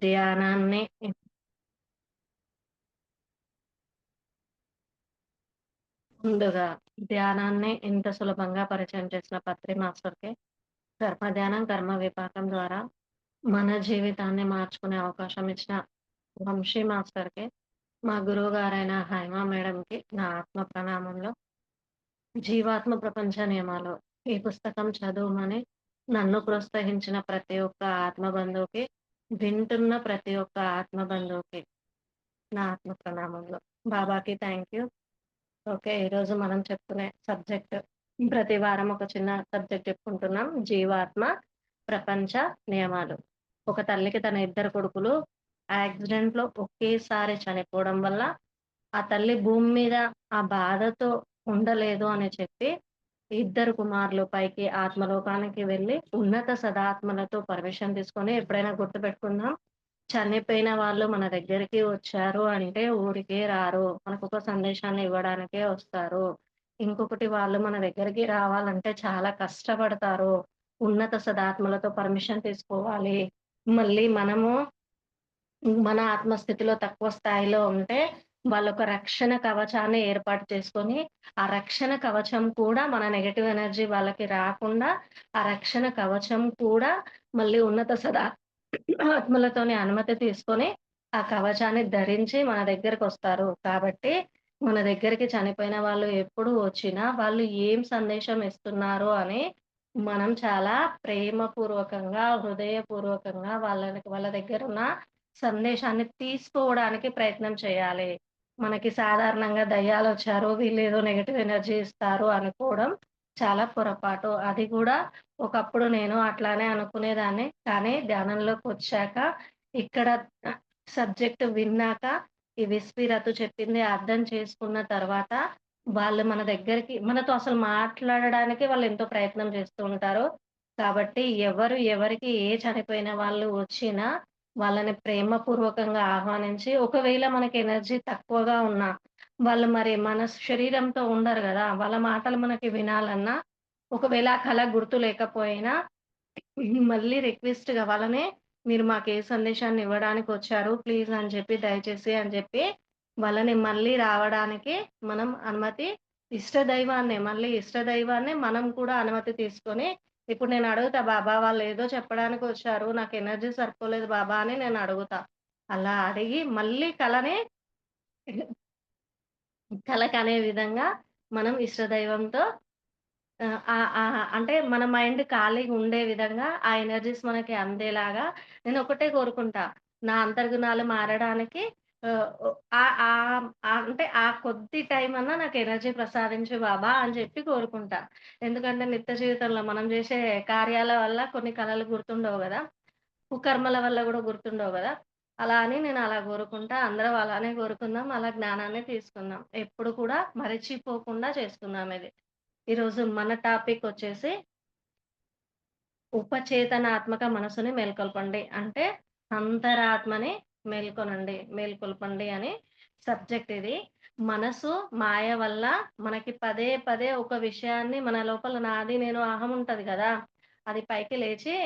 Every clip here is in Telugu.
ధ్యానాన్ని ముందుగా ధ్యానాన్ని ఇంత సులభంగా పరిచయం చేసిన పత్రి మాస్టర్‌కి, కర్మ ధ్యానం, కర్మ విపాకం ద్వారా మన జీవితాన్ని మార్చుకునే అవకాశం ఇచ్చిన వంశీ మాస్టర్‌కి, మా గురువు గారైన హైమా మేడంకి నా ఆత్మ ప్రణామంలో జీవాత్మ ప్రపంచ నియమాలు ఈ పుస్తకం చదువుమని నన్ను ప్రోత్సహించిన ప్రతి ఒక్క ఆత్మ బంధువుకి, వింటున్న ప్రతి ఒక్క ఆత్మ బంధువుకి నా ఆత్మ ప్రణామంలో బాబాకి థ్యాంక్ యూ. ఓకే. ఈరోజు మనం చెప్పుకునే సబ్జెక్ట్ ప్రతి వారం ఒక చిన్న సబ్జెక్ట్ చెప్పుకుంటున్నాం. జీవాత్మ ప్రపంచ నియమాలు. ఒక తల్లికి తన ఇద్దరు కొడుకులు యాక్సిడెంట్‌లో ఒకేసారి చనిపోవడం వల్ల, ఆ తల్లి భూమి మీద ఆ బాధతో ఉండలేదు అని చెప్పి, ఇద్దరు కుమారులు పైకి ఆత్మలోకానికి వెళ్ళి ఉన్నత సదాత్మలతో పర్మిషన్ తీసుకొని ఎప్పుడైనా గుర్తుపెట్టుకుందాం. చనిపోయిన వాళ్ళు మన దగ్గరికి వచ్చారు అంటే ఊరికే రారు. మనకొక సందేశాన్ని ఇవ్వడానికే వస్తారు. ఇంకొకటి వాళ్ళు మన దగ్గరికి రావాలంటే చాలా కష్టపడతారు. ఉన్నత సదాత్మలతో పర్మిషన్ తీసుకోవాలి. మళ్ళీ మనము మన ఆత్మస్థితిలో తక్కువ స్థాయిలో ఉంటే, వాళ్ళొక రక్షణ కవచాన్ని ఏర్పాటు చేసుకొని, ఆ రక్షణ కవచం కూడా మన నెగటివ్ ఎనర్జీ వాళ్ళకి రాకుండా, ఆ రక్షణ కవచం కూడా మళ్ళీ ఉన్నత సదా ఆత్మలతోని అనుమతి తీసుకొని, ఆ కవచాన్ని ధరించి మన దగ్గరకొస్తారు. కాబట్టి మన దగ్గరికి చనిపోయిన వాళ్ళు ఎప్పుడు వచ్చినా, వాళ్ళు ఏం సందేశం ఇస్తున్నారు అని మనం చాలా ప్రేమపూర్వకంగా, హృదయపూర్వకంగా వాళ్ళకి వాళ్ళ దగ్గర ఉన్న సందేశాన్ని తీసుకోవడానికి ప్రయత్నం చేయాలి. మనకి సాధారణంగా దయ్యాలు వచ్చారు వీళ్ళు ఏదో నెగటివ్ ఎనర్జీ ఇస్తారు అనుకోవడం చాలా పొరపాటు. అది కూడా ఒకప్పుడు నేను అట్లానే అనుకునేదాన్ని. కానీ ధ్యానంలోకొచ్చాక, ఇక్కడ సబ్జెక్ట్ విన్నాక, ఈ విస్పి చెప్పింది అర్థం చేసుకున్న తర్వాత, వాళ్ళు మన దగ్గరికి మనతో అసలు మాట్లాడడానికి వాళ్ళు ఎంతో ప్రయత్నం చేస్తూ ఉంటారు. కాబట్టి ఎవరు ఎవరికి ఏ చనిపోయిన వాళ్ళు వచ్చినా, వాళ్ళని ప్రేమపూర్వకంగా ఆహ్వానించి, ఒకవేళ మనకి ఎనర్జీ తక్కువగా ఉన్నా, వాళ్ళు మరి మన శరీరంతో ఉండరు కదా వాళ్ళ మాటలు మనకి వినాలన్నా, ఒకవేళ కళ గుర్తు లేకపోయినా, మళ్ళీ రిక్వెస్ట్‌గా వాళ్ళని మీరు మాకు ఏ సందేశాన్ని ఇవ్వడానికి వచ్చారు ప్లీజ్ అని చెప్పి, దయచేసి అని చెప్పి, వాళ్ళని మళ్ళీ రావడానికి మనం అనుమతి ఇష్ట దైవాన్నే మళ్ళీ ఇష్ట దైవాన్నే మనం కూడా అనుమతి తీసుకొని, ఇప్పుడు నేను అడుగుతా బాబా వాళ్ళు ఏదో చెప్పడానికి వచ్చారు నాకు ఎనర్జీ సరిపోలేదు బాబా అని నేను అడుగుతా. అలా అడిగి మళ్ళీ కళని కళకు కనే విధంగా మనం ఇష్ట దైవంతో అంటే మన మైండ్ ఖాళీగా ఉండే విధంగా ఆ ఎనర్జీస్ మనకి అందేలాగా నేను ఒకటే కోరుకుంటా. నా అంతర్గుణాలు మారడానికి అంటే ఆ కొద్ది టైం అన్నా నాకు ఎనర్జీ ప్రసాదించు బాబా అని చెప్పి కోరుకుంటా. ఎందుకంటే నిత్య జీవితంలో మనం చేసే కార్యాల వల్ల కొన్ని కలలు గుర్తుండవు కదా కుకర్మల వల్ల కూడా గుర్తుండవు కదా అలా అని నేను అలా కోరుకుంటా. అందరం అలానే కోరుకుందాం. అలా జ్ఞానాన్ని తీసుకుందాం. ఎప్పుడు కూడా మరచిపోకుండా చేసుకుందాం ఇది. ఈరోజు మన టాపిక్ వచ్చేసి ఉపచేతనాత్మక మనసుని మేల్కొల్పండి. అంటే అంతరాత్మని మేల్కొనండి, మేల్కొల్పండి అని సబ్జెక్ట్ ఇది. మనసు మాయ వల్ల మనకి పదే పదే ఒక విషయాన్ని మన లోపల నాది, నేను, అహం ఉంటది కదా అది పైకి లేచి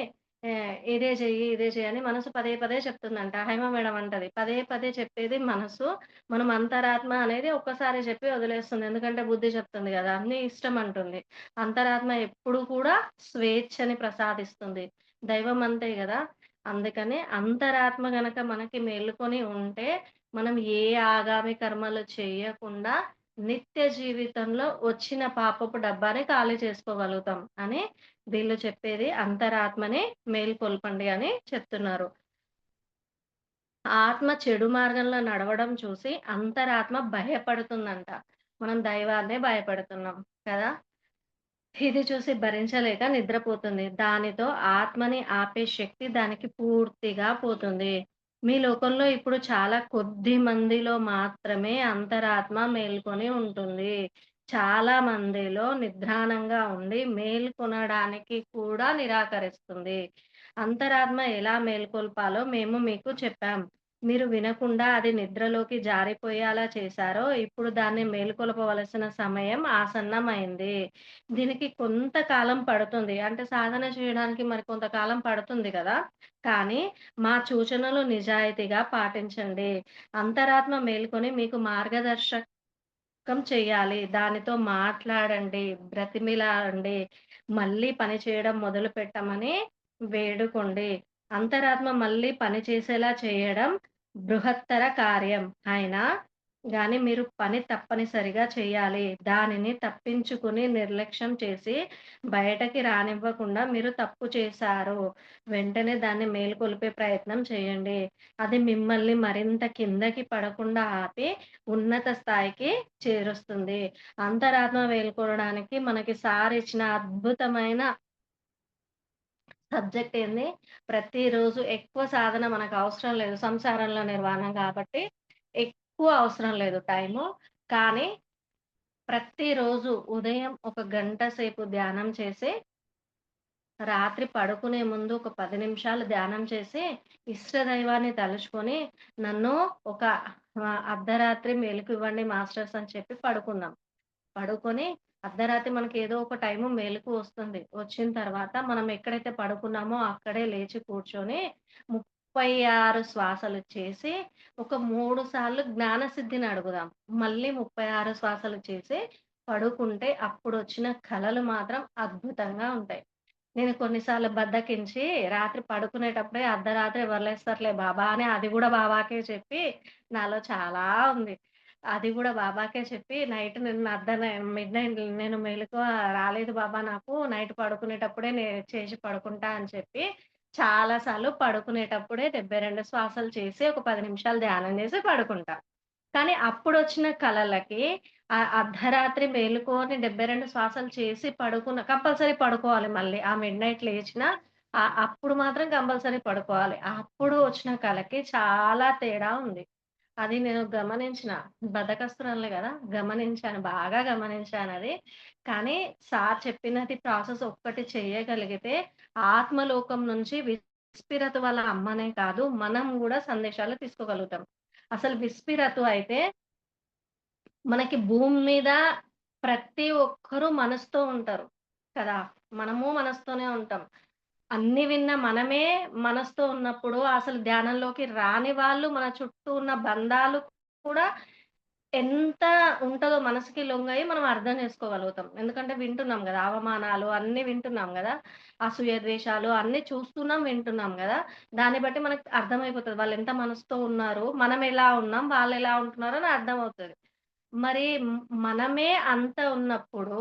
ఇదే చెయ్యి, ఇదే చేయని మనసు పదే పదే చెప్తుందంట. హైమ మేడం అంటది. పదే పదే చెప్పేది మనసు. మనం అంతరాత్మ అనేది ఒక్కసారి చెప్పి వదిలేస్తుంది. ఎందుకంటే బుద్ధి చెప్తుంది కదా అన్ని ఇష్టం అంటుంది. అంతరాత్మ ఎప్పుడు కూడా స్వేచ్ఛని ప్రసాదిస్తుంది. దైవం అంతే కదా అందుకని అంతరాత్మ గనక మనకి మేలుకొని ఉంటే, మనం ఏ ఆగామి కర్మలు చేయకుండా నిత్య జీవితంలో వచ్చిన పాపపు డబ్బాని ఖాళీ చేసుకోగలుగుతాం అని వీళ్ళు చెప్పేది అంతరాత్మని మేల్కొల్పండి అని చెప్తున్నారు. ఆత్మ చెడు మార్గంలో నడవడం చూసి అంతరాత్మ భయపడుతుందంట. మనం దైవాన్నే భయపడుతున్నాం కదా! ఇది చూసి భరించలేక నిద్రపోతుంది. దానితో ఆత్మని ఆపే శక్తి దానికి పూర్తిగా పోతుంది. మీ లోకంలో ఇప్పుడు చాలా కొద్ది మందిలో మాత్రమే అంతరాత్మ మేల్కొని ఉంటుంది. చాలా మందిలో నిద్రాణంగా ఉండి మేల్కొనడానికి కూడా నిరాకరిస్తుంది. అంతరాత్మ ఎలా మేల్కొల్పాలో మేము మీకు చెప్పాం. మీరు వినకుండా అది నిద్రలోకి జారిపోయేలా చేశారో, ఇప్పుడు దాన్ని మేలుకొలపవలసిన సమయం ఆసన్నమైంది. దీనికి కొంతకాలం పడుతుంది. అంటే సాధన చేయడానికి మరి కొంతకాలం పడుతుంది కదా కానీ మా సూచనలు నిజాయితీగా పాటించండి. అంతరాత్మ మేలుకొని మీకు మార్గదర్శకం చేయాలి దానితో మాట్లాడండి, బ్రతిమిలాడండి, మళ్ళీ పని చేయడం మొదలుపెట్టమని వేడుకోండి. అంతరాత్మ మళ్ళీ పని చేసేలా చేయడం బృహత్తర కార్యం. అయినా కానీ మీరు పని తప్పనిసరిగా చేయాలి. దానిని తప్పించుకుని, నిర్లక్ష్యం చేసి, బయటకి రానివ్వకుండా మీరు తప్పు చేశారు. వెంటనే దాన్ని మేలుకొలిపే ప్రయత్నం చేయండి. అది మిమ్మల్ని మరింత కిందకి పడకుండా ఆపి, ఉన్నత స్థాయికి చేరుస్తుంది. అంతరాత్మ వేలుకోవడానికి మనకి సార్ ఇచ్చిన అద్భుతమైన సబ్జెక్ట్ ఏంది? ప్రతిరోజు ఎక్కువ సాధన మనకు అవసరం లేదు. సంసారంలో నిర్వాణం కాబట్టి ఎక్కువ అవసరం లేదు టైము. కానీ ప్రతిరోజు ఉదయం ఒక గంట సేపు ధ్యానం చేసి, రాత్రి పడుకునే ముందు ఒక పది నిమిషాలు ధ్యానం చేసి, ఇష్టదైవాన్ని తలుచుకొని, నన్ను ఒక అర్ధరాత్రి మేలుకు ఇవ్వండి మాస్టర్స్ అని చెప్పి పడుకున్నాం పడుకొని అర్ధరాత్రి మనకి ఏదో ఒక టైము మెలుకువ వస్తుంది. వచ్చిన తర్వాత మనం ఎక్కడైతే పడుకున్నామో అక్కడే లేచి కూర్చొని 36 శ్వాసలు చేసి, ఒక మూడు సార్లు జ్ఞానసిద్ధిని అడుగుదాం. మళ్ళీ 36 శ్వాసలు చేసి పడుకుంటే అప్పుడు వచ్చిన కలలు మాత్రం అద్భుతంగా ఉంటాయి. నేను కొన్నిసార్లు బద్దకించి రాత్రి పడుకునేటప్పుడే అర్ధరాత్రి ఎవరు లేస్తారులే బాబా అని అది కూడా బాబాకే చెప్పి నాలో చాలా ఉంది. అది కూడా బాబాకే చెప్పి నైట్ నేను అర్ధన మిడ్‌నైట్ నేను మెలుకువ రాలేదు బాబా నాకు. నైట్ పడుకునేటప్పుడే నేను చేసి పడుకుంటా అని చెప్పి చాలా సార్లు పడుకునేటప్పుడే 72 శ్వాసలు చేసి ఒక పది నిమిషాలు ధ్యానం చేసి పడుకుంటా. కానీ అప్పుడొచ్చిన కలలకి ఆహ్, అర్ధరాత్రి మేలుకొని 72 శ్వాసలు చేసి పడుకున్న కంపల్సరీ పడుకోవాలి మళ్ళీ. ఆ మిడ్ నైట్ లేచిన అప్పుడు మాత్రం కంపల్సరీ పడుకోవాలి. అప్పుడు వచ్చిన కలకి చాలా తేడా ఉంది. అది నేను గమనించిన. బద్ధకస్తురాలిని కదా గమనించాను. బాగా గమనించాను అది కానీ సార్ చెప్పినది ప్రాసెస్ ఒక్కటి చేయగలిగితే ఆత్మలోకం నుంచి విస్పిరతు వాళ్ళ అమ్మనే కాదు, మనం కూడా సందేశాలు తీసుకోగలుగుతాం. అసలు విస్పిరతు అయితే మనకి భూమి మీద ప్రతి ఒక్కరు మనసుతో ఉంటారు కదా! మనము మనసుతోనే ఉంటాం. అన్ని విన్న మనమే మనసుతో ఉన్నప్పుడు అసలు ధ్యానంలోకి రాని వాళ్ళు మన చుట్టూ ఉన్న బంధాలు కూడా ఎంత ఉంటుందో మనసుకి లొంగయి మనం అర్థం చేసుకోగలుగుతాం. ఎందుకంటే వింటున్నాం కదా అవమానాలు అన్ని వింటున్నాం కదా అసూయ, ద్వేషాలు అన్ని చూస్తున్నాం, వింటున్నాం కదా. దాన్ని బట్టి మనకు అర్థమైపోతుంది. వాళ్ళు ఎంత మనసుతో ఉన్నారు, ఎలా ఉన్నాం, వాళ్ళు ఎలా ఉంటున్నారో అని అర్థమవుతుంది. మరి మనమే అంత ఉన్నప్పుడు,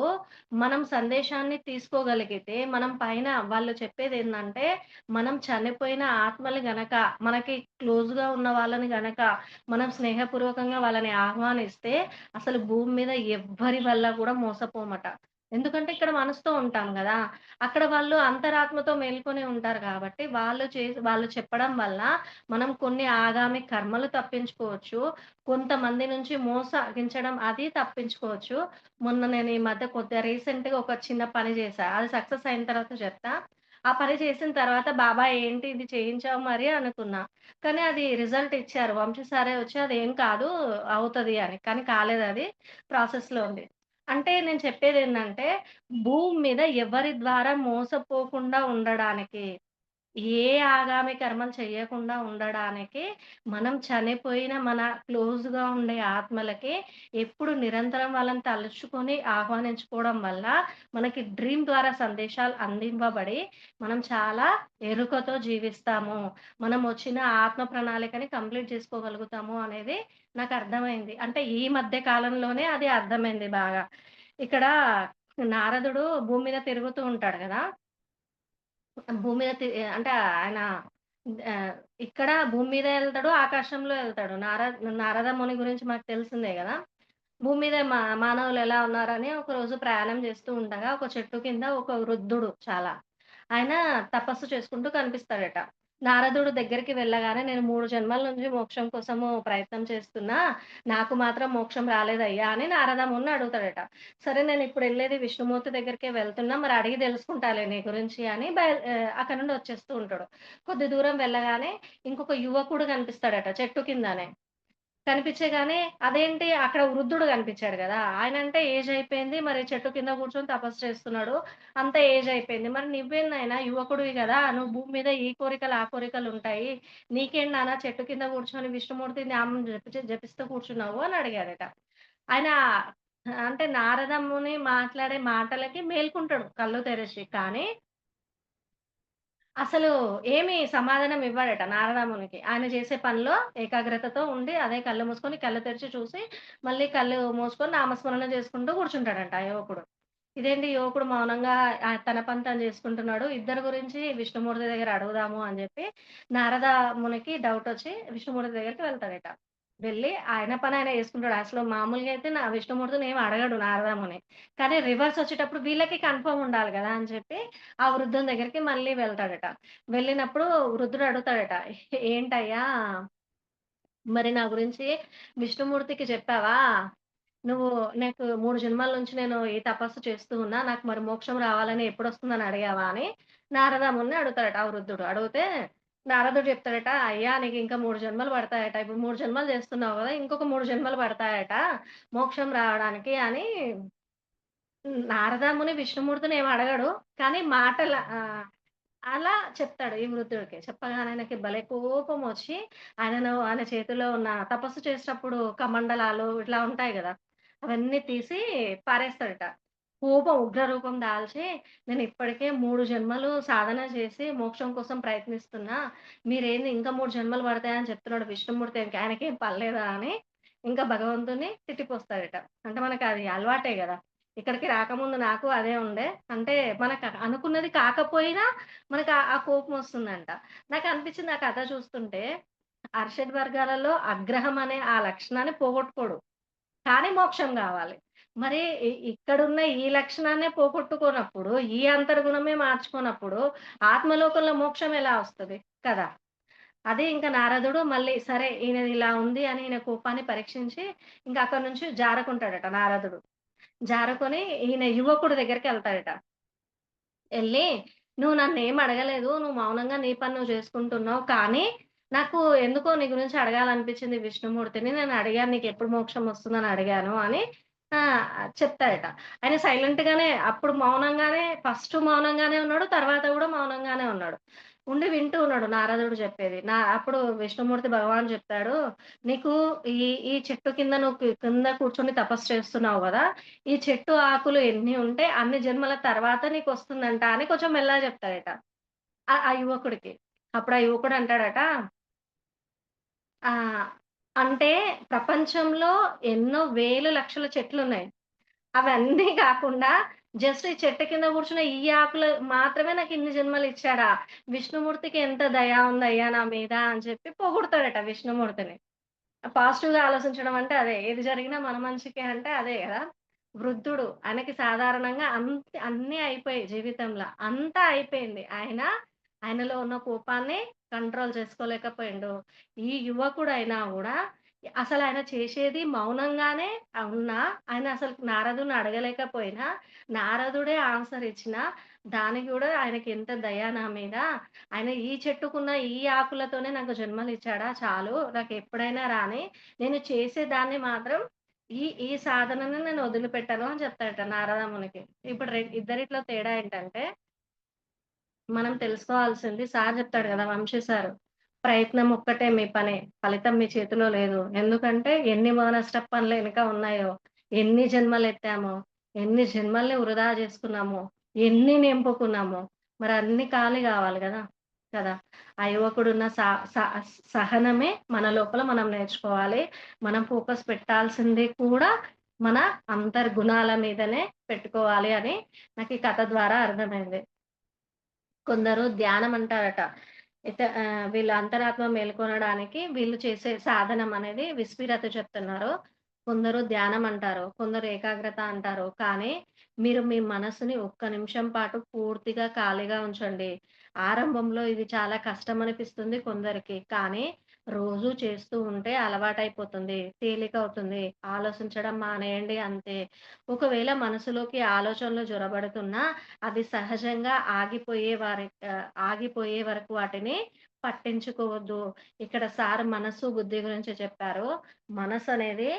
మనం సందేశాన్ని తీసుకోగలిగితే, మనం పైన వాళ్ళు చెప్పేది ఏంటంటే మనం చనిపోయిన ఆత్మలు గనక, మనకి క్లోజ్‌గా ఉన్న వాళ్ళని గనక, మనం స్నేహపూర్వకంగా వాళ్ళని ఆహ్వానిస్తే, అసలు భూమి మీద ఎవ్వరి వల్ల కూడా మోసపోమట. ఎందుకంటే ఇక్కడ మనసుతో ఉంటాం కదా అక్కడ వాళ్ళు అంతరాత్మతో మేల్కొని ఉంటారు కాబట్టి వాళ్ళు చేసి వాళ్ళు చెప్పడం వల్ల, మనం కొన్ని ఆగామి కర్మలు తప్పించుకోవచ్చు. కొంతమంది నుంచి మోసగించడం అది తప్పించుకోవచ్చు. మొన్న నేను ఈ మధ్య కొద్దిగా రీసెంట్‌గా ఒక చిన్న పని చేశా. అది సక్సెస్ అయిన తర్వాత చెప్తా. ఆ పని చేసిన తర్వాత బాబా ఏంటి ఇది చేయించావు మరి అనుకున్నా. కానీ అది రిజల్ట్ ఇచ్చారు. వంశీ వచ్చి వచ్చి ఏం కాదు అవుతది అని. కానీ కాలేదు అది ప్రాసెస్‌లో ఉంది. అంటే నేను చెప్పేది ఏంటంటే భూమి మీద ఎవరి ద్వారా మోసపోకుండా ఉండడానికి ఏ ఆగామి కర్మలు చేయకుండా ఉండడానికి, మనం చనిపోయిన మన క్లోజ్‌గా ఉండే ఆత్మలకి ఎప్పుడు నిరంతరం వాళ్ళని తలుచుకొని ఆహ్వానించుకోవడం వల్ల, మనకి డ్రీమ్ ద్వారా సందేశాలు అందింపబడి, మనం చాలా ఎరుకతో జీవిస్తాము. మనం వచ్చిన ఆత్మ ప్రణాళికని కంప్లీట్ చేసుకోగలుగుతాము అనేది నాకు అర్థమైంది అంటే ఈ మధ్య కాలంలోనే అది అర్థమైంది బాగా. ఇక్కడ నారదుడు భూమి మీద తిరుగుతూ ఉంటాడు కదా భూమి మీద తి అంటే ఆయన ఇక్కడ భూమి మీద వెళ్తాడు ఆకాశంలో వెళ్తాడు నార నారద ముని గురించి మాకు తెలిసిందే కదా భూమి మీద మా మానవులు ఎలా ఉన్నారని ఒకరోజు ప్రయాణం చేస్తూ ఉండగా, ఒక చెట్టు కింద ఒక వృద్ధుడు చాలా. ఆయన తపస్సు చేసుకుంటూ కనిపిస్తాడట. నారదుడు దగ్గరికి వెళ్ళగానే నేను మూడు జన్మల నుంచి మోక్షం కోసము ప్రయత్నం చేస్తున్నా. నాకు మాత్రం మోక్షం రాలేదయ్యా అని నారదముని అడుగుతాడట. సరే నేను ఇప్పుడు వెళ్ళేది విష్ణుమూర్తి దగ్గరికే వెళ్తున్నా. మరి అడిగి తెలుసుకుంటాలే నీ గురించి అని బయ అక్కడ నుండి వచ్చేస్తూ ఉంటాడు. కొద్ది దూరం వెళ్ళగానే ఇంకొక యువకుడు కనిపిస్తాడట చెట్టు కిందనే. కనిపించగానే అదేంటి అక్కడ వృద్ధుడు కనిపించాడు కదా ఆయన అంటే ఏజ్ అయిపోయింది. మరి చెట్టు కింద కూర్చొని తపస్సు చేస్తున్నాడు. అంత ఏజ్ అయిపోయింది. మరి నువ్వేందైనా యువకుడివి కదా నువ్వు భూమి మీద ఈ కోరికలు, ఆ కోరికలు ఉంటాయి నీకేంటి నాన్న చెట్టు కింద కూర్చొని విష్ణుమూర్తి నామం జపి జపిస్తూ కూర్చున్నావు అని అడిగాడట. ఆయన అంటే నారదమ్ముని మాట్లాడే మాటలకి మేల్కుంటాడు కళ్ళు తెరచి కానీ అసలు ఏమి సమాధానం ఇవ్వడట నారదామునికి ఆయన చేసే పనిలో ఏకాగ్రతతో ఉండి అదే కళ్ళు మూసుకొని, కళ్ళు తెరిచి చూసి, మళ్ళీ కళ్ళు మూసుకొని నామస్మరణ చేసుకుంటూ కూర్చుంటాడంట ఆ యువకుడు. ఇదేంటి యువకుడు మౌనంగా తన పని తను చేసుకుంటున్నాడు. ఇద్దరి గురించి విష్ణుమూర్తి దగ్గర అడుగుదాము అని చెప్పి నారద మునికి వచ్చి విష్ణుమూర్తి దగ్గరికి వెళ్తాడట. వెళ్ళి ఆయన పని ఆయన చేసుకుంటాడు. అసలు మామూలుగా అయితే నా విష్ణుమూర్తిని ఏమి అడగడు నారదముని. కానీ రివర్స్ వచ్చేటప్పుడు వీళ్ళకి కన్ఫర్మ్ ఉండాలి కదా అని చెప్పి ఆ వృద్ధుని దగ్గరికి మళ్ళీ వెళ్తాడట. వెళ్ళినప్పుడు వృద్ధుడు అడుగుతాడట. ఏంటయ్యా మరి నా గురించి విష్ణుమూర్తికి చెప్పావా? నువ్వు నాకు మూడు జన్మల నుంచి నేను ఈ తపస్సు చేస్తూ ఉన్నా. నాకు మరి మోక్షం రావాలని ఎప్పుడొస్తుందని అడిగావా? అని నారదముని అడుగుతాడట ఆ వృద్ధుడు. అడిగితే నారదుడు చెప్తాడట, "అయ్యా నీకు ఇంకా మూడు జన్మలు పడతాయట. ఇప్పుడు మూడు జన్మలు చేస్తున్నావు కదా ఇంకొక మూడు జన్మలు పడతాయట మోక్షం రావడానికి" అని నారదముని విష్ణుమూర్తిని ఏం అడగడు. కానీ మాటల అలా చెప్తాడు ఈ వృద్ధుడికి. చెప్పగానే ఆయనకి భలే వచ్చి ఆయనను ఆయన చేతిలో ఉన్న తపస్సు చేసేటప్పుడు కమండలాలు ఇట్లా ఉంటాయి కదా అవన్నీ తీసి పారేస్తాడట. కోపం ఉగ్ర రూపం దాల్చి నేను ఇప్పటికే మూడు జన్మలు సాధన చేసి మోక్షం కోసం ప్రయత్నిస్తున్నా. మీరేంది ఇంకా మూడు జన్మలు పడతాయని చెప్తున్నాడు విష్ణుమూర్తి ఆయనకి ఏం పర్లేదా అని ఇంకా భగవంతుని తిట్టిపోస్తాడట. అంటే మనకది అలవాటే కదా ఇక్కడికి రాకముందు నాకు అదే ఉండే. అంటే మనకు అనుకున్నది కాకపోయినా మనకు ఆ కోపం వస్తుందంట నాకు అనిపించింది ఆ కథ చూస్తుంటే అరిషడ్ వర్గాలలో అగ్రహం అనే ఆ లక్షణాన్ని పోగొట్టుకోడు. కానీ మోక్షం కావాలి మరి ఇక్కడున్న ఈ లక్షణాన్నే పోగొట్టుకోనప్పుడు, ఈ అంతర్గుణమే మార్చుకున్నప్పుడు ఆత్మలోకంలో మోక్షం ఎలా వస్తది? కదా! అదే ఇంకా నారదుడు మళ్ళీ సరే ఈయన ఇలా ఉంది అని ఈయన కోపాన్ని పరీక్షించి ఇంకా అక్కడి నుంచి జారుకుంటాడట నారదుడు. జారుకొని ఈయన యువకుడి దగ్గరికెళ్తాడట. వెళ్ళి "నువ్వు నన్నేం అడగలేదు. నువ్వు మౌనంగా నీ పని నువ్వు చేసుకుంటున్నావు. కానీ నాకు ఎందుకో నీ గురించి అడగాలనిపించింది విష్ణుమూర్తిని. నేను అడిగాను నీకు ఎప్పుడు మోక్షం వస్తుందని అడిగాను" అని ఆహ్, చెప్తాడట. ఆయన సైలెంట్‌గానే అప్పుడు మౌనంగానే ఫస్ట్ మౌనంగానే ఉన్నాడు. తర్వాత కూడా మౌనంగానే ఉన్నాడు. ఉండి వింటూ ఉన్నాడు నారదుడు చెప్పేది. నా అప్పుడు విష్ణుమూర్తి భగవాన్ చెప్తాడు, "నీకు ఈ ఈ చెట్టు కింద నువ్వు కింద కూర్చొని తపస్సు చేస్తున్నావు కదా ఈ చెట్టు ఆకులు ఎన్ని ఉంటే అన్ని జన్మల తర్వాత నీకు వస్తుందంట అని కొంచెం మెల్లగా చెప్తాడట. ఆ ఆ యువకుడికి. అప్పుడు ఆ యువకుడు అంటాడట ఆ అంటే ప్రపంచంలో ఎన్నో వేలు లక్షల చెట్లున్నాయి. అవన్నీ కాకుండా జస్ట్ ఈ చెట్టు కింద కూర్చున్న ఈ ఆకులు మాత్రమే నాకు ఇన్ని జన్మలు ఇచ్చాడా విష్ణుమూర్తికి ఎంత దయ ఉందయ్యా నా మీద అని చెప్పి పొగుడతాడట విష్ణుమూర్తిని. పాజిటివ్‌గా ఆలోచించడం అంటే అదే. ఏది జరిగినా మన మనిషికి అంటే అదే కదా వృద్ధుడు ఆయనకి సాధారణంగా అంత అన్నీ అయిపోయాయి జీవితంలో. అంతా అయిపోయింది. ఆయన ఆయనలో ఉన్న కోపాన్ని కంట్రోల్ చేసుకోలేకపోయిండు. ఈ యువకుడు అయినా కూడా అసలు ఆయన చేసేది మౌనంగానే ఉన్నా ఆయన అసలు నారదుని అడగలేకపోయినా, నారదుడే ఆన్సర్ ఇచ్చినా, దానికి కూడా ఆయనకి ఎంత నా మీద. ఆయన ఈ చెట్టుకున్న ఈ ఆకులతోనే నాకు జన్మలిచ్చాడా చాలు. నాకు ఎప్పుడైనా రాని. నేను చేసే దాన్ని మాత్రం ఈ ఈ సాధనను నేను వదిలిపెట్టాను అని చెప్తాడట నారదమునికి. ఇప్పుడు ఇద్దరిట్లో తేడా ఏంటంటే మనం తెలుసుకోవాల్సింది సార్ చెప్తాడు కదా వంశీ సారు. ప్రయత్నం ఒక్కటే మీ పని. ఫలితం మీ చేతిలో లేదు. ఎందుకంటే ఎన్ని మోనస్టప్ పనులు ఎనక ఉన్నాయో, ఎన్ని జన్మలు ఎత్తామో ఎన్ని జన్మల్ని వృధా చేసుకున్నామో, ఎన్ని నింపుకున్నామో, మరి అన్ని ఖాళీ కావాలి కదా కదా! ఆ యువకుడున్న స సహనమే మన లోపల మనం నేర్చుకోవాలి. మనం ఫోకస్ పెట్టాల్సింది కూడా మన అంతర్గుణాల మీదనే పెట్టుకోవాలి అని నాకు ఈ కథ ద్వారా అర్థమైంది. కొందరు ధ్యానం అంటారట. ఇత ఆహ్, వీళ్ళ అంతరాత్మ మేల్కొనడానికి వీళ్ళు చేసే సాధనం అనేది విస్ఫిరత చెప్తున్నారు. కొందరు ధ్యానం అంటారు. కొందరు ఏకాగ్రత అంటారు. కానీ మీరు మీ మనసుని ఒక్క నిమిషం పాటు పూర్తిగా ఖాళీగా ఉంచండి. ఆరంభంలో ఇది చాలా కష్టం అనిపిస్తుంది కొందరికి. కానీ రోజు చేస్తూ ఉంటే అలవాటైపోతుంది. తేలికవుతుంది. ఆలోచించడం మానేయండి అంతే. ఒకవేళ మనసులోకి ఆలోచనలు జొరబడుతున్నా అది సహజంగా ఆగిపోయే వారి ఆగిపోయే వరకు వాటిని పట్టించుకోవద్దు. ఇక్కడ సార్ మనసు, బుద్ధి గురించి చెప్పారు. మనసు అనేది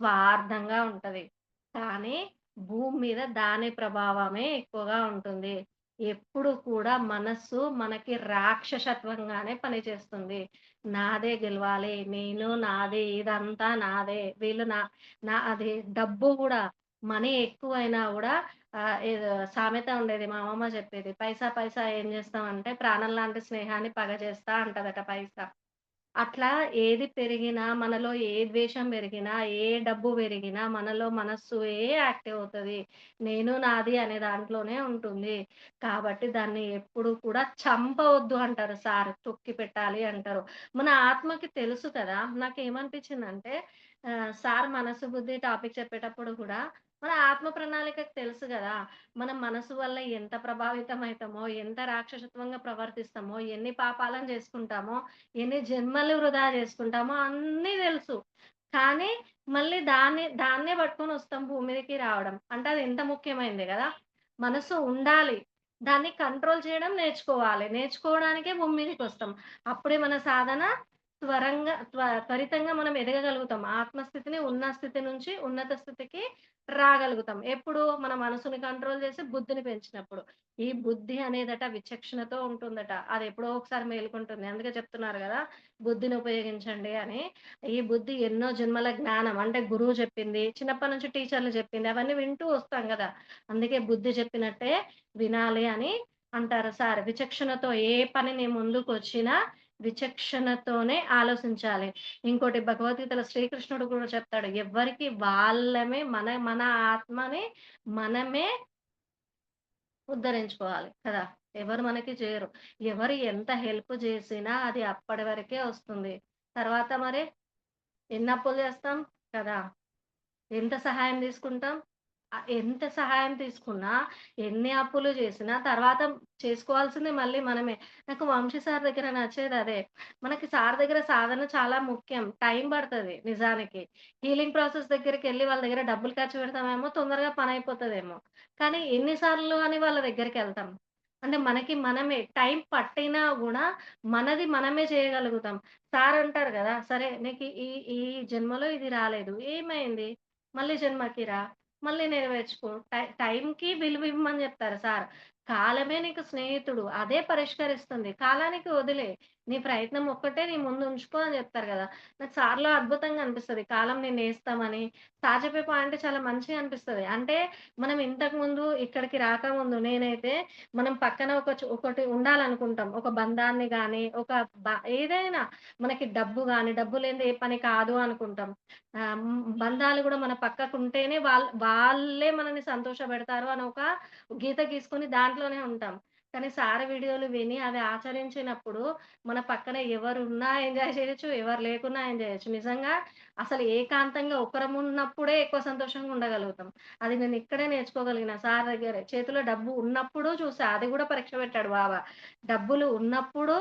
స్వార్థంగా ఉంటది. కానీ భూమి మీద దాని ప్రభావమే ఎక్కువగా ఉంటుంది. ఎప్పుడు కూడా మనస్సు మనకి రాక్షసత్వంగానే పనిచేస్తుంది. నాదే గెలవాలి. నేను నాదే ఇదంతా నాదే. వీళ్ళు నా నా అది డబ్బు కూడా మనీ ఎక్కువైనా కూడా సామెత ఉండేది. మా అమ్మమ్మ చెప్పేది. "పైసా పైసా ఏం చేస్తామంటే ప్రాణం లాంటి స్నేహాన్ని పగ చేస్తా" అంటదట పైసా. అట్లా ఏది పెరిగినా, మనలో ఏ ద్వేషం పెరిగినా, ఏ డబ్బు పెరిగినా, మనలో మనస్సు ఏ యాక్టివ్ అవుతది. నేను, నాది అనే దాంట్లోనే ఉంటుంది. కాబట్టి దాన్ని ఎప్పుడు కూడా చంపవద్దు అంటారు సార్. తొక్కి పెట్టాలి అంటారు. మన ఆత్మకి తెలుసు కదా! నాకు ఏమనిపించిందంటే సార్ మనసు, బుద్ధి టాపిక్ చెప్పేటప్పుడు కూడా మన ఆత్మ ప్రణాళికకు తెలుసు కదా మనం మనసు వల్ల ఎంత ప్రభావితం అవుతామో ఎంత రాక్షసత్వంగా ప్రవర్తిస్తామో, ఎన్ని పాపాలను చేసుకుంటామో, ఎన్ని జన్మలు వృధా చేసుకుంటామో అన్నీ తెలుసు. కానీ మళ్ళీ దాన్ని దాన్నే పట్టుకొని వస్తాం భూమిదికి రావడం. అంటే అది ఎంత ముఖ్యమైనది కదా మనసు ఉండాలి. దాన్ని కంట్రోల్ చేయడం నేర్చుకోవాలి. నేర్చుకోవడానికే భూమి మీదకొస్తాం. అప్పుడే మన సాధన త్వరంగా త్వ త్వరితంగా మనం ఎదగగలుగుతాం. ఆత్మస్థితిని ఉన్న స్థితి నుంచి ఉన్నత స్థితికి రాగలుగుతాం. ఎప్పుడు? మన మనసుని కంట్రోల్ చేసి బుద్ధిని పెంచినప్పుడు. ఈ బుద్ధి అనేదట విచక్షణతో ఉంటుందట. అది ఎప్పుడో ఒకసారి మేలుకుంటుంది. అందుకే చెప్తున్నారు కదా బుద్ధిని ఉపయోగించండి అని. ఈ బుద్ధి ఎన్నో జన్మల జ్ఞానం. అంటే గురువు చెప్పింది, చిన్నప్పటి నుంచి టీచర్లు చెప్పింది అవన్నీ వింటూ వస్తాం కదా అందుకే బుద్ధి చెప్పినట్టే వినాలి అని అంటారు సార్. విచక్షణతో ఏ పని ముందుకు వచ్చినా విచక్షణతోనే ఆలోచించాలి. ఇంకోటి భగవద్గీతలో శ్రీకృష్ణుడు కూడా చెప్తాడు. ఎవ్వరికి వాళ్ళమే మన మన ఆత్మని మనమే ఉద్ధరించుకోవాలి కదా! ఎవరు మనకి చేయరు. ఎవరు ఎంత హెల్ప్ చేసినా అది అప్పటి వరకే వస్తుంది. తర్వాత మరి ఎన్ని అప్పులు చేస్తాం కదా! ఎంత సహాయం తీసుకుంటాం? ఎంత సహాయం తీసుకున్నా, ఎన్ని అప్పులు చేసినా తర్వాత చేసుకోవాల్సింది మళ్ళీ మనమే. నాకు వంశీ సార్ దగ్గర నచ్చేది అదే మనకి సార్ దగ్గర సాధన చాలా ముఖ్యం. టైం పడుతుంది నిజానికి. హీలింగ్ ప్రాసెస్ దగ్గరికి వెళ్ళి వాళ్ళ దగ్గర డబ్బులు ఖర్చు పెడతామేమో, తొందరగా పని అయిపోతుందేమో కానీ ఎన్నిసార్లు అని వాళ్ళ దగ్గరికెళ్తాం. అంటే మనకి మనమే టైం పట్టినా కూడా మనది మనమే చేయగలుగుతాం. సార్ అంటారు కదా సరే నీకు ఈ ఈ జన్మలో ఇది రాలేదు. ఏమైంది? మళ్ళీ జన్మకి రా. మళ్ళీ నెరవేర్చుకో. టై విలువ ఇవ్వమని చెప్తారు సార్. కాలమే నీకు స్నేహితుడు. అదే పరిష్కరిస్తుంది. కాలానికి వదిలే నీ ప్రయత్నం ఒక్కటే నీ ముందు ఉంచుకో అని చెప్తారు కదా నాకు సార్‌లో అద్భుతంగా అనిపిస్తది. కాలం నేను వేస్తామని సార్ చెప్పే పాయింట్ చాలా మంచిగా అనిపిస్తది. అంటే మనం ఇంతకు ముందు ఇక్కడికి రాకముందు నేనైతే మనం పక్కన ఒక ఒకటి ఉండాలనుకుంటాం. ఒక బంధాన్ని కానీ ఒక ఏదైనా మనకి డబ్బు కానీ డబ్బు లేనిదే ఏ పని కాదు అనుకుంటాం. బంధాలు కూడా మన పక్కకుంటేనే వాళ్ళ వాళ్ళే మనల్ని సంతోషపెడతారు అని ఒక గీత గీసుకొని దాంట్లోనే ఉంటాం. కానీ సార్ వీడియోలు విని అవి ఆచరించినప్పుడు మన పక్కన ఎవరున్నా ఎంజాయ్ చేయొచ్చు. ఎవరు లేకున్నా ఎంజాయ్ చేయొచ్చు. నిజంగా అసలు ఏకాంతంగా ఒకరం ఉన్నప్పుడే ఎక్కువ సంతోషంగా ఉండగలుగుతాం. అది నేను ఇక్కడే నేర్చుకోగలిగిన సార్ దగ్గరే. చేతిలో డబ్బు ఉన్నప్పుడు చూసా. అది కూడా పరీక్ష పెట్టాడు బాబా డబ్బులు ఉన్నప్పుడు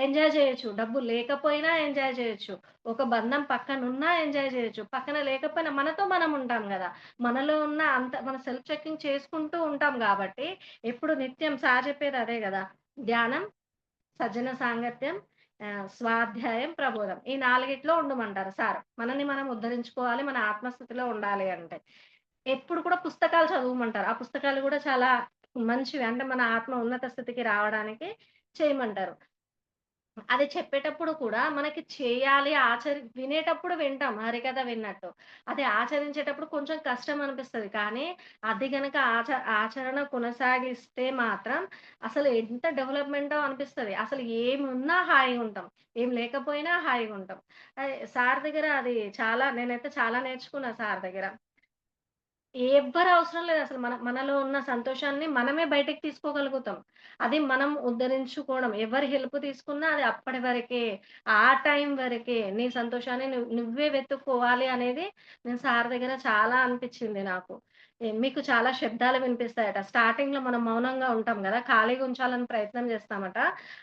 ఎంజాయ్ చేయొచ్చు. డబ్బు లేకపోయినా ఎంజాయ్ చేయొచ్చు. ఒక బంధం పక్కన ఉన్నా ఎంజాయ్ చేయొచ్చు. పక్కన లేకపోయినా మనతో మనం ఉంటాం కదా మనలో ఉన్న అంత మన సెల్ఫ్ చెకింగ్ చేసుకుంటూ ఉంటాం కాబట్టి ఎప్పుడు నిత్యం సార్ చెప్పేది అదే కదా ధ్యానం, సజ్జన సాంగత్యం, స్వాధ్యాయం, ప్రబోధం. ఈ నాలుగిట్లో ఉండమంటారు సార్. మనల్ని మనం ఉద్ధరించుకోవాలి. మన ఆత్మస్థితిలో ఉండాలి అంటే. ఎప్పుడు కూడా పుస్తకాలు చదవమంటారు. ఆ పుస్తకాలు కూడా చాలా మంచివి. అంటే మన ఆత్మ ఉన్నత స్థితికి రావడానికి చేయమంటారు. అది చెప్పేటప్పుడు కూడా మనకి చేయాలి, ఆచరి వినేటప్పుడు వింటాం హరికథ విన్నట్టు. అది ఆచరించేటప్పుడు కొంచెం కష్టం అనిపిస్తది. కానీ అది గనక ఆచ ఆచరణ కొనసాగిస్తే మాత్రం అసలు ఎంత డెవలప్మెంట్ అనిపిస్తది. అసలు ఏమున్నా హాయిగుంటాం. ఏం లేకపోయినా హాయిగా ఉంటాం సార్ దగ్గర అది చాలా నేనైతే చాలా నేర్చుకున్నా సార్ దగ్గర. ఎవ్వరు అవసరం లేదు అసలు మన మనలో ఉన్న సంతోషాన్ని మనమే బయటకు తీసుకోగలుగుతాం. అది మనం ఉద్ధరించుకోవడం. ఎవరి హెల్ప్ తీసుకున్నా అది అప్పటి వరకే. ఆ టైం వరకే. నీ సంతోషాన్ని నువ్వే వెతుక్కోవాలి అనేది నేను సార్ దగ్గర చాలా అనిపించింది నాకు. మీకు చాలా శబ్దాలు వినిపిస్తాయట. స్టార్టింగ్‌లో మనం మౌనంగా ఉంటాం కదా ఖాళీగా ఉంచాలని ప్రయత్నం చేస్తామట.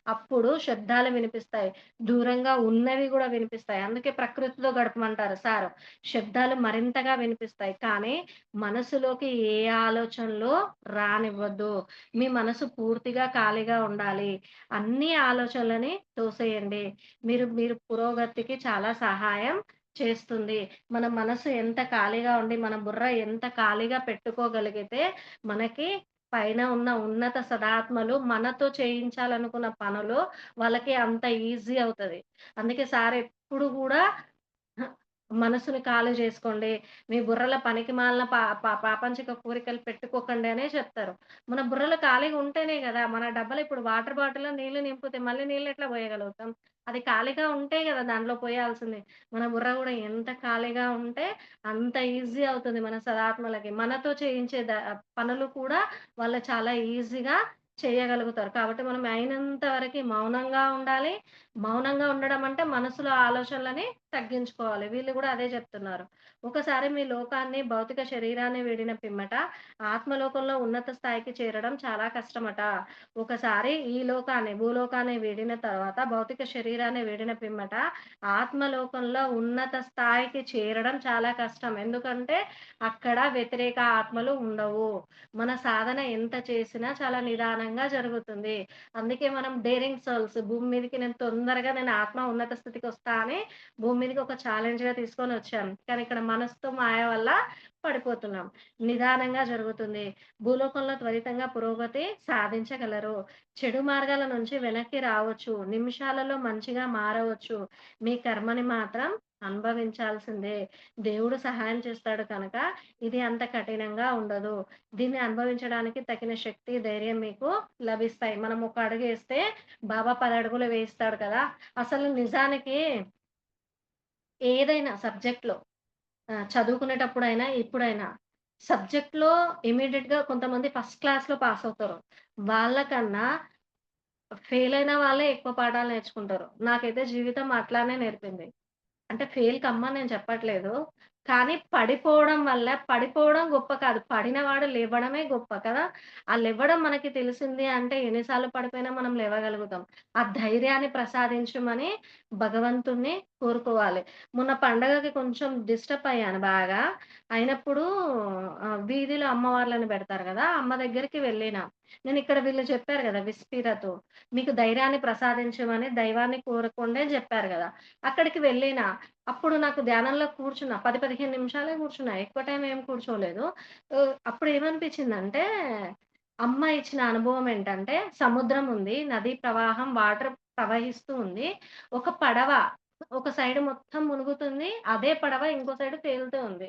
అప్పుడు శబ్దాలు వినిపిస్తాయి. దూరంగా ఉన్నవి కూడా వినిపిస్తాయి. అందుకే ప్రకృతితో గడపమంటారు సారు. శబ్దాలు మరింతగా వినిపిస్తాయి. కానీ మనసులోకి ఏ ఆలోచనలు రానివ్వద్దు. మీ మనసు పూర్తిగా ఖాళీగా ఉండాలి. అన్ని ఆలోచనలని తోసేయండి. మీరు మీరు పురోగతికి చాలా సహాయం చేస్తుంది. మన మనసు ఎంత ఖాళీగా ఉండి, మన బుర్ర ఎంత ఖాళీగా పెట్టుకోగలిగితే, మనకి పైన ఉన్న ఉన్నత సదాత్మలు మనతో చేయించాలనుకున్న పనులు వాళ్ళకి అంత ఈజీ అవుతది. అందుకే సార్ ఎప్పుడు కూడా మనసుని కాలు చేసుకోండి మీ బుర్రల పనికిమాలిన పా పా ప్రాపంచిక కోరికలు పెట్టుకోకండి అనే చెప్తారు. మన బుర్రలు ఖాళీగా ఉంటేనే కదా మన డబ్బలు ఇప్పుడు వాటర్ బాటిల్‌లో నీళ్ళు నింపితే మళ్ళీ నీళ్ళు ఎట్లా పోయగలుగుతాం? అది ఖాళీగా ఉంటే కదా దాంట్లో పోయాల్సింది. మన బుర్ర కూడా ఎంత ఖాళీగా ఉంటే అంత ఈజీ అవుతుంది మన సదాత్మలకి. మనతో చేయించే ద పనులు కూడా వాళ్ళు చాలా ఈజీగా చేయగలుగుతారు. కాబట్టి మనం అయినంత వరకు మౌనంగా ఉండాలి. మౌనంగా ఉండడం అంటే మనసులో ఆలోచనలని తగ్గించుకోవాలి. వీళ్ళు కూడా అదే చెప్తున్నారు ఒకసారి మీ లోకాన్ని, భౌతిక శరీరాన్ని వీడిన పిమ్మట ఆత్మలోకంలో ఉన్నత స్థాయికి చేరడం చాలా కష్టమట. ఒకసారి ఈ లోకాన్ని, భూలోకాన్ని వీడిన తర్వాత భౌతిక శరీరాన్ని వీడిన పిమ్మట ఆత్మలోకంలో ఉన్నత స్థాయికి చేరడం చాలా కష్టం. ఎందుకంటే అక్కడ వ్యతిరేక ఆత్మలు ఉండవు. మన సాధన ఎంత చేసినా చాలా నిదానంగా జరుగుతుంది. అందుకే మనం డేరింగ్ సోల్స్ భూమి మీదకి నేను తొందరగా నేను ఆత్మ ఉన్నత స్థితికొస్తా అని భూమి మీదకి ఒక చాలెంజ్గా తీసుకొని వచ్చాం కానీ ఇక్కడ మనసుతో మాయ వల్ల పడిపోతున్నాం. నిదానంగా జరుగుతుంది. భూలోకంలో త్వరితంగా పురోగతి సాధించగలరు. చెడు మార్గాల నుంచి వెనక్కి రావచ్చు. నిమిషాలలో మంచిగా మారవచ్చు. మీ కర్మని మాత్రం అనుభవించాల్సిందే. దేవుడు సహాయం చేస్తాడు కనుక ఇది అంత కఠినంగా ఉండదు. దీన్ని అనుభవించడానికి తగిన శక్తి, ధైర్యం మీకు లభిస్తాయి. మనం ఒక అడుగు వేస్తే బాబా పది అడుగులు వేయిస్తాడు కదా! అసలు నిజానికి ఏదైనా సబ్జెక్ట్‌లో చదువుకునేటప్పుడైనా, ఇప్పుడైనా సబ్జెక్ట్‌లో గా కొంతమంది ఫస్ట్ క్లాస్‌లో పాస్ అవుతారు. వాళ్ళకన్నా ఫెయిల్ అయిన వాళ్ళే ఎక్కువ పాఠాలు నేర్చుకుంటారు. నాకైతే జీవితం అట్లానే నేర్పింది. అంటే ఫెయిల్ కమ్మా నేను చెప్పట్లేదు. కానీ పడిపోవడం వల్ల పడిపోవడం గొప్ప కాదు. పడినవాడు లేవడమే గొప్ప కదా! ఆ లేవడం మనకి తెలిసింది అంటే ఎన్ని సార్లు పడిపోయినా మనం లేవగలుగుతాం. ఆ ధైర్యాన్ని ప్రసాదించమని భగవంతుణ్ణి కోరుకోవాలి. మొన్న పండగకి కొంచెం డిస్టర్బ్ అయ్యాను బాగా. అయినప్పుడు వీధిలో అమ్మవార్లను పెడతారు కదా అమ్మ దగ్గరికి వెళ్ళిన. నేను ఇక్కడ వీళ్ళు చెప్పారు కదా విస్పీరతో మీకు ధైర్యాన్ని ప్రసాదించమని దైవాన్ని కోరుకోండి అని కదా అక్కడికి వెళ్ళిన. అప్పుడు నాకు ధ్యానంలో కూర్చున్నా. 10, 15 నిమిషాలే కూర్చున్నా. ఎక్కువ టైం ఏం కూర్చోలేదు. అప్పుడు ఏమనిపించిందంటే, అమ్మ ఇచ్చిన అనుభవం ఏంటంటే, సముద్రం ఉంది. నదీ ప్రవాహం వాటర్ ప్రవహిస్తూ ఉంది. ఒక పడవ ఒక సైడ్ మొత్తం మునుగుతుంది. అదే పడవ ఇంకో సైడ్ తేలుతూ ఉంది.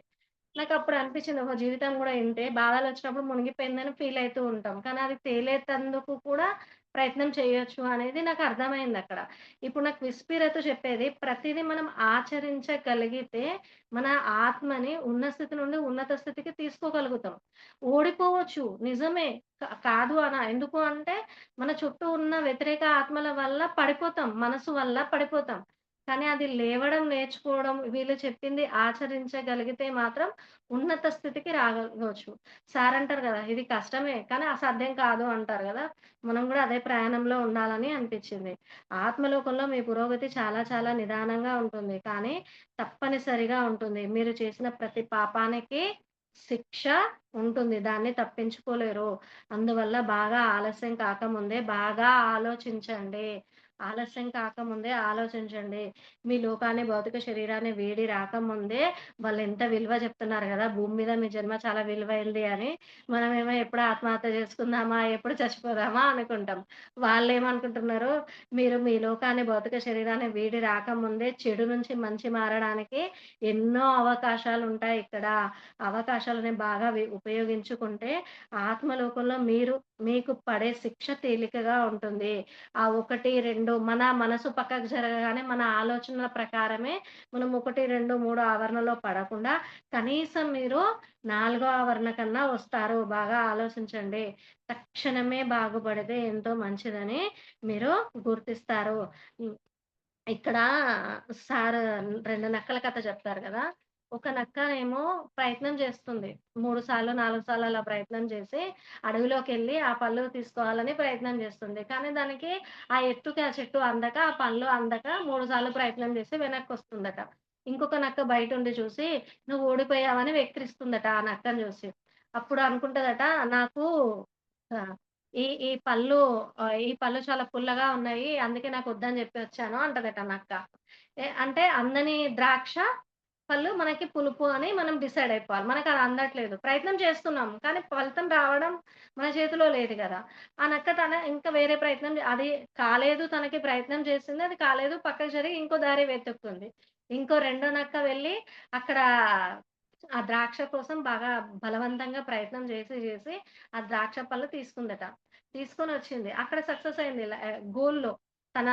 నాకప్పుడు అనిపించింది ఒక జీవితం గూడా ఇంతే. బాధలొచ్చినప్పుడు మునిగిపోయిందని ఫీల్ అవుతూ ఉంటాం. కానీ అది తేలేతందుకు కూడా ప్రయత్నం చేయొచ్చు అనేది నాకు అర్థమైంది అక్కడ ఇప్పుడు నాకు విస్పీరతో చెప్పేది ప్రతిదీ మనం ఆచరించగలిగితే మన ఆత్మని ఉన్న స్థితి నుండి ఉన్నత స్థితికి తీసుకోగలుగుతాం. ఓడిపోవచ్చు నిజమే. కాదు అన. ఎందుకు అంటే మన చుట్టూ ఉన్న వ్యతిరేక ఆత్మల వల్ల పడిపోతాం. మనసు వల్ల పడిపోతాం. కానీ అది లేవడం నేర్చుకోవడం, వీళ్ళు చెప్పింది ఆచరించగలిగితే మాత్రం ఉన్నత స్థితికి రాగవచ్చు సార్ అంటారు కదా ఇది కష్టమే కానీ అసాధ్యం కాదు అంటారు కదా మనం కూడా అదే ప్రయాణంలో ఉండాలని అనిపించింది ఆత్మలోకంలో మీ పురోగతి చాలా చాలా నిదానంగా ఉంటుంది. కానీ తప్పనిసరిగా ఉంటుంది. మీరు చేసిన ప్రతి పాపానికి శిక్ష ఉంటుంది. దాన్ని తప్పించుకోలేరు. అందువల్ల బాగా ఆలస్యం కాకముందే బాగా ఆలోచించండి. ఆలస్యం కాకముందే ఆలోచించండి. మీ లోకాన్ని, భౌతిక శరీరాన్ని వేడి రాకముందే ఎంత విలువ చెప్తున్నారు కదా భూమి మీద మీ జన్మ చాలా విలువైంది అని. మనమేమో ఎప్పుడు ఆత్మహత్య చేసుకుందామా? ఎప్పుడు చచ్చిపోదామా? అనుకుంటాం. వాళ్ళు ఏమనుకుంటున్నారు మీరు మీ లోకాన్ని, భౌతిక శరీరాన్ని వీడి రాకముందే చెడు నుంచి మంచి మారడానికి ఎన్నో అవకాశాలు ఉంటాయి ఇక్కడ. అవకాశాలని బాగా ఉపయోగించుకుంటే ఆత్మలోకంలో మీరు మీకు పడే శిక్ష తేలికగా ఉంటుంది. ఆ ఒకటి రెండు రెండు మన మనసు పక్కకు జరగగానే మన ఆలోచనల ప్రకారమే మనం 1, 2, 3 ఆవరణలో పడకుండా కనీసం మీరు నాలుగో ఆవరణ కన్నా వస్తారు. బాగా ఆలోచించండి. తక్షణమే బాగుపడితే ఎంతో మంచిదని మీరు గుర్తిస్తారు. ఇక్కడ సార్ రెండు నక్కల కథ చెప్తారు కదా ఒక నక్క ఏమో ప్రయత్నం చేస్తుంది. మూడు సార్లు, నాలుగు సార్లు అలా ప్రయత్నం చేసి అడవిలోకి వెళ్ళి ఆ పళ్ళు తీసుకోవాలని ప్రయత్నం చేస్తుంది. కానీ దానికి ఆ ఎట్టుకి ఆ చెట్టు అందక, ఆ పళ్ళు అందక మూడు సార్లు ప్రయత్నం చేసి వెనక్కి వస్తుందట ఇంకొక నక్క బయట ఉండి చూసి నువ్వు ఓడిపోయావని వెక్కిరిస్తుందట ఆ నక్కను చూసి. అప్పుడు అనుకుంటదట నాకు ఈ ఈ పళ్ళు ఈ పళ్ళు చాలా పుల్లగా ఉన్నాయి. అందుకే నాకు వద్దని చెప్పి వచ్చాను అంటదట నక్క. అంటే అందని ద్రాక్ష పళ్ళు మనకి పులుపు అని మనం డిసైడ్ అయిపోవాలి. మనకది అందట్లేదు. ప్రయత్నం చేస్తున్నాం. కానీ ఫలితం రావడం మన చేతిలో లేదు కదా ఆ నక్క తన ఇంకా వేరే ప్రయత్నం అది కాలేదు తనకి ప్రయత్నం చేసింది. అది కాలేదు పక్కకు జరిగి ఇంకో దారి వెతుక్కుంది. ఇంకో రెండో నక్క వెళ్ళి అక్కడ ఆ ద్రాక్ష కోసం బాగా బలవంతంగా ప్రయత్నం చేసి, చేసి ఆ ద్రాక్ష పళ్ళు తీసుకుందట. తీసుకొనొచ్చింది. అక్కడ సక్సెస్ అయింది. గోల్‌లో. తన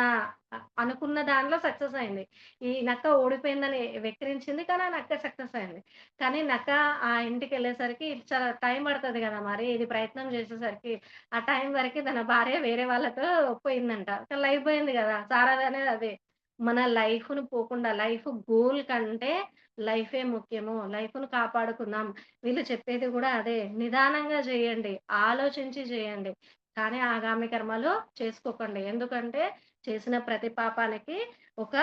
అనుకున్న దానిలో సక్సెస్ అయింది. ఈ నక్క ఓడిపోయిందని వెక్కిరించింది. కానీ ఆ నక్క సక్సెస్ అయింది. కానీ నక్క ఆ ఇంటికి వెళ్ళేసరికి చాలా టైం పడుతుంది కదా మరి ఇది ప్రయత్నం చేసేసరికి. ఆ టైం వరకు తన భార్య వేరే వాళ్ళతో పోయిందంట. కానీ లైఫ్ పోయింది కదా సారా అనేది అదే. మన లైఫ్ను పోకుండా లైఫ్ గోల్ కంటే లైఫే ముఖ్యము. లైఫ్ను కాపాడుకుందాం. వీళ్ళు చెప్పేది కూడా అదే. నిదానంగా చేయండి ఆలోచించి చేయండి కానీ ఆగామి కర్మలు చేసుకోకండి. ఎందుకంటే చేసిన ప్రతి పాపానికి ఒక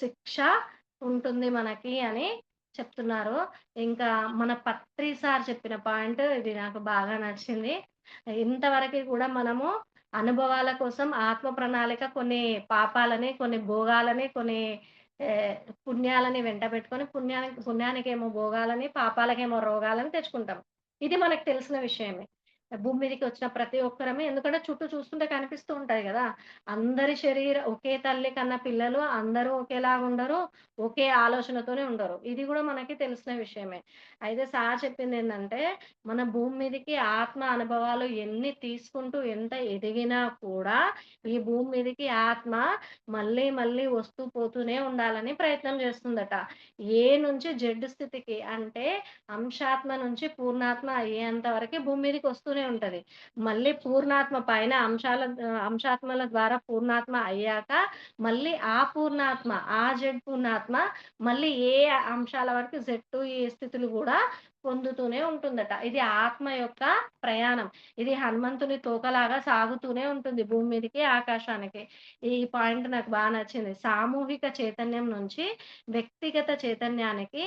శిక్ష ఉంటుంది మనకి అని చెప్తున్నారు. ఇంకా మన పత్రి సార్ చెప్పిన పాయింట్ ఇది నాకు బాగా నచ్చింది. ఇంతవరకు కూడా మనము అనుభవాల కోసం ఆత్మ ప్రణాళిక కొన్ని పాపాలని, కొన్ని భోగాలని, కొన్ని పుణ్యాలని వెంట పెట్టుకొని పుణ్యానికి పుణ్యానికేమో భోగాలని, పాపాలకేమో రోగాలని తెచ్చుకుంటాం. ఇది మనకు తెలిసిన విషయమే. భూమి మీదకొచ్చిన ప్రతి ఒక్కరమే ఎందుకంటే చుట్టూ చూస్తుంటే కనిపిస్తూ ఉంటాయి కదా అందరి శరీర ఒకే తల్లి కన్న పిల్లలు అందరూ ఒకేలాగుండరు. ఒకే ఆలోచనతోనే ఉండరు. ఇది కూడా మనకి తెలిసిన విషయమే. అయితే సార్ చెప్పింది ఏంటంటే మన భూమి మీదకి ఆత్మ అనుభవాలు ఎన్ని తీసుకుంటూ ఎంత ఎదిగినా కూడా, ఈ భూమి మీదకి ఆత్మ మళ్ళీ, మళ్ళీ వస్తూ పోతూనే ఉండాలని ప్రయత్నం చేస్తుందట. ఏ నుంచి జెడ్ స్థితికి అంటే అంశాత్మ నుంచి పూర్ణాత్మ అయ్యేంత వరకు భూమి మీదకి వస్తూనే ఉంటది. మళ్ళీ పూర్ణాత్మ పైన అంశాల అంశాత్మల ద్వారా పూర్ణాత్మ అయ్యాక, మళ్ళీ ఆ పూర్ణాత్మ, ఆ జెడ్ పూర్ణాత్మ మళ్ళీ ఏ అంశాల వరకు జెడ్ ఈ ఏ స్థితులు కూడా పొందుతూనే ఉంటుందట. ఇది ఆత్మ యొక్క ప్రయాణం. ఇది హనుమంతుని తోకలాగా సాగుతూనే ఉంటుంది భూమి మీదకి, ఆకాశానికి. ఈ పాయింట్ నాకు బాగా నచ్చింది. సామూహిక చైతన్యం నుంచి వ్యక్తిగత చైతన్యానికి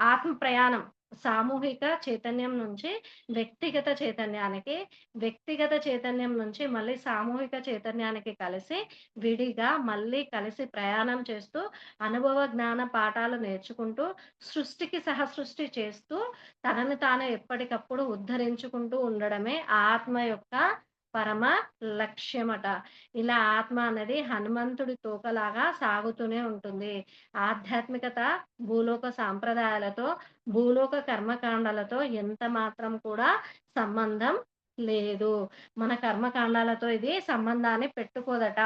ఆత్మ ప్రయాణం. సామూహిక చైతన్యం నుంచి వ్యక్తిగత చైతన్యానికి, వ్యక్తిగత చైతన్యం నుంచి మళ్ళీ సామూహిక చైతన్యానికి కలిసి, విడిగా మళ్ళీ కలిసి ప్రయాణం చేస్తూ, అనుభవ జ్ఞాన పాఠాలు నేర్చుకుంటూ, సృష్టికి సహసృష్టి చేస్తూ, తనని తాను ఎప్పటికప్పుడు ఉద్ధరించుకుంటూ ఉండడమే ఆత్మ యొక్క పరమ లక్ష్యమట. ఇలా ఆత్మ అనేది హనుమంతుడి తోకలాగా సాగుతూనే ఉంటుంది. ఆధ్యాత్మికత భూలోక సాంప్రదాయాలతో, భూలోక కర్మకాండాలతో ఎంత మాత్రం కూడా సంబంధం లేదు. మన కర్మకాండాలతో ఇది సంబంధాన్ని పెట్టుకోదట.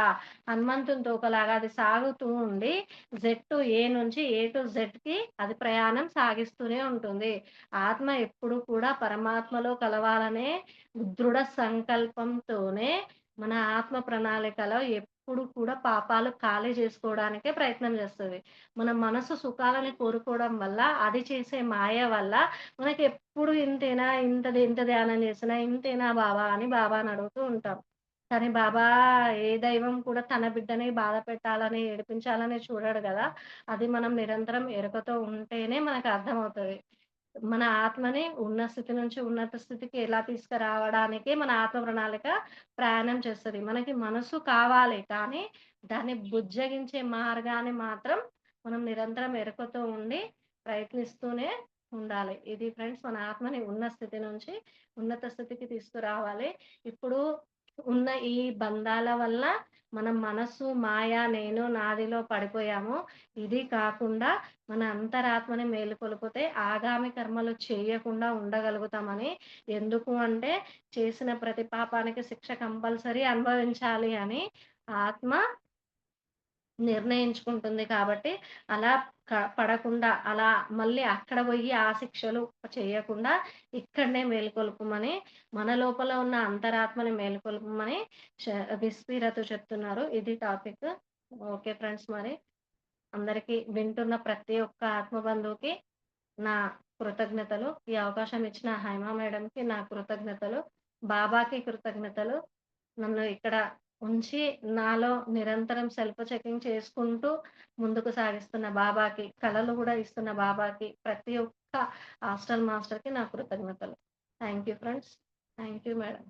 హనుమంతుని తోకలాగా అది సాగుతూ ఉండి జెడ్ టు ఏ నుంచి ఏ టు జెడ్‌కి అది ప్రయాణం సాగిస్తూనే ఉంటుంది. ఆత్మ ఎప్పుడు కూడా పరమాత్మలో కలవాలనే దృఢ సంకల్పంతోనే మన ఆత్మ ప్రణాళికలో ఎప్పుడు కూడా పాపాలు ఖాళీ చేసుకోవడానికే ప్రయత్నం చేస్తుంది. మన మనసు సుఖాలని కోరుకోవడం వల్ల, అది చేసే మాయ వల్ల మనకి ఎప్పుడు ఇంతేనా, ఇంత ఇంత ధ్యానం చేసినా ఇంతేనా బాబా అని బాబాని అడుగుతూ ఉంటాం. కానీ బాబా ఏ దైవం కూడా తన బిడ్డని బాధ పెట్టాలని, ఏడిపించాలని చూడడు కదా. అది మనం నిరంతరం ఎరుకతో ఉంటేనే మనకు అర్థమవుతుంది. మన ఆత్మని ఉన్న స్థితి నుంచి ఉన్నత స్థితికి ఎలా తీసుకురావడానికే మన ఆత్మ ప్రణాళిక ప్రయాణం చేస్తుంది మనకి మనసు కావాలి. కానీ దాన్ని బుజ్జగించే మార్గాన్ని మాత్రం మనం నిరంతరం ఎరుకతో ఉండి ప్రయత్నిస్తూనే ఉండాలి. ఇది ఫ్రెండ్స్ మన ఆత్మని ఉన్న స్థితి నుంచి ఉన్నత స్థితికి తీసుకురావాలి. ఇప్పుడు ఉన్న ఈ బంధాల వల్ల మన మనస్సు మాయ, నేను, నాదిలో పడిపోయాము. ఇది కాకుండా మన అంతరాత్మని మేలుకొలిపితే ఆగామి కర్మలు చేయకుండా ఉండగలుగుతామని. ఎందుకు అంటే చేసిన ప్రతి పాపానికి శిక్ష కంపల్సరీ అనుభవించాలి అని ఆత్మ నిర్ణయించుకుంటుంది కాబట్టి, అలా పడకుండా అలా మళ్ళీ అక్కడ పోయి ఆ శిక్షలు చేయకుండా ఇక్కడనే మేలుకొలుపమని, మన లోపల ఉన్న అంతరాత్మని మేలుకొల్పమని శ చెప్తున్నారు. ఇది టాపిక్. ఓకే ఫ్రెండ్స్ మరి. అందరికీ వింటున్న ప్రతి ఒక్క ఆత్మబంధువుకి నా కృతజ్ఞతలు. ఈ అవకాశం ఇచ్చిన హైమా మేడంకి నా కృతజ్ఞతలు. బాబాకి కృతజ్ఞతలు. నన్ను ఇక్కడ ఉంచి నాలో నిరంతరం సెల్ఫ్ చెకింగ్ చేసుకుంటూ ముందుకు సాగిస్తున్న బాబాకి, కళలు కూడా ఇస్తున్న బాబాకి, ప్రతి ఒక్క హాస్టల్ మాస్టర్‌కి నా కృతజ్ఞతలు. Thank you friends. Thank you madam.